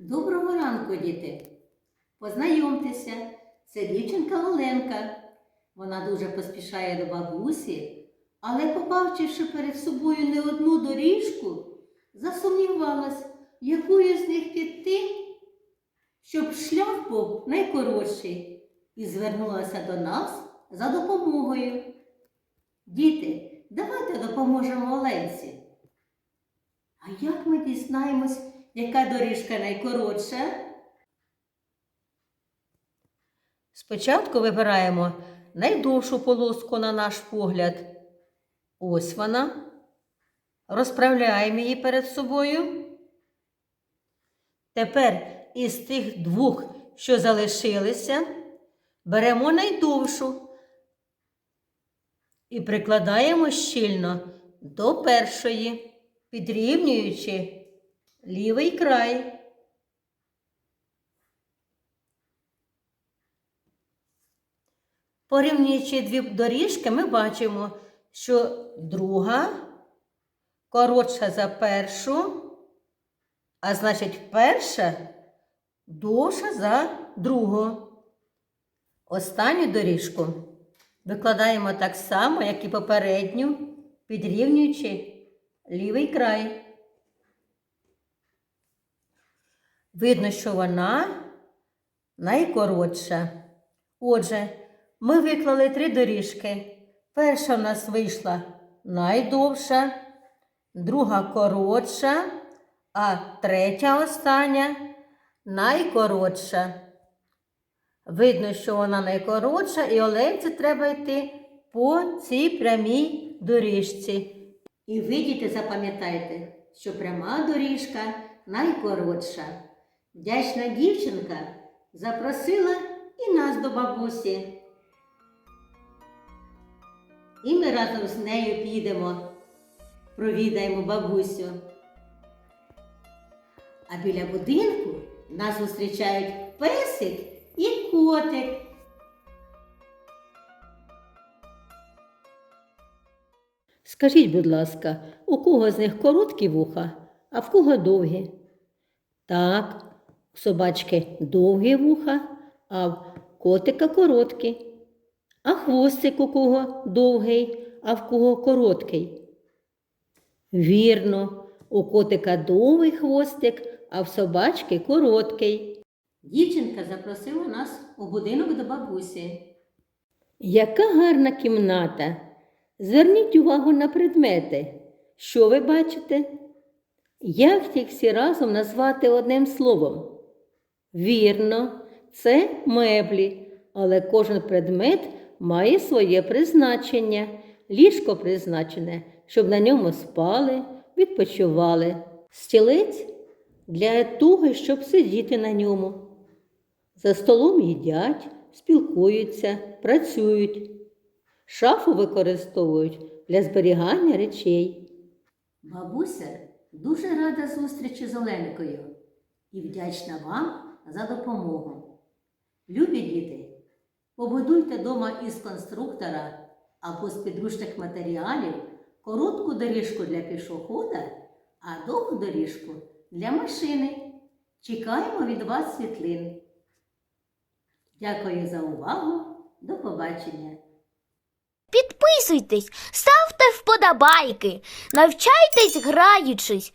Доброго ранку, діти! Познайомтеся, це дівчинка Оленка. Вона дуже поспішає до бабусі, але, побачивши перед собою не одну доріжку, засумнівалась, якою з них піти, щоб шлях був найкоротший, і звернулася до нас за допомогою. Діти, давайте допоможемо Оленці. А як ми дізнаємось, яка доріжка найкоротша? Спочатку вибираємо найдовшу полоску на наш погляд. Ось вона. Розправляємо її перед собою. Тепер із тих двох, що залишилися, беремо найдовшу і прикладаємо щільно до першої, підрівнюючи лівий край. Порівнюючи дві доріжки, ми бачимо, що друга коротша за першу, а значить, перша довша за другу. Останню доріжку викладаємо так само, як і попередню, підрівнюючи лівий край. Видно, що вона найкоротша. Отже, ми виклали три доріжки. Перша в нас вийшла найдовша, друга коротша, а третя остання найкоротша. Видно, що вона найкоротша, і Оленці треба йти по цій прямій доріжці. І ви, діти, запам'ятайте, що пряма доріжка найкоротша. Вдячна дівчинка запросила і нас до бабусі. І ми разом з нею підемо, провідаємо бабусю. А біля будинку нас зустрічають песик і котик. Скажіть, будь ласка, у кого з них короткі вуха, а в кого довгі? Так, у собачки довгі вуха, а в котика короткі. А хвостик у кого довгий, а в кого короткий? Вірно, у котика довгий хвостик, а в собачки короткий. Дівчинка запросила нас у будинок до бабусі. Яка гарна кімната. Зверніть увагу на предмети. Що ви бачите? Як їх всі разом назвати одним словом? Вірно, це меблі, але кожен предмет має своє призначення. Ліжко призначене, щоб на ньому спали, відпочивали. Стілець для того, щоб сидіти на ньому. За столом їдять, спілкуються, працюють. Шафу використовують для зберігання речей. Бабуся дуже рада зустрічі з Оленкою і вдячна вам за допомогу. Любі діти, побудуйте дома із конструктора або з підручних матеріалів коротку доріжку для пішохода, а довгу доріжку для машини. Чекаємо від вас світлин. Дякую за увагу. До побачення! Підписуйтесь, ставте вподобайки, навчайтесь граючись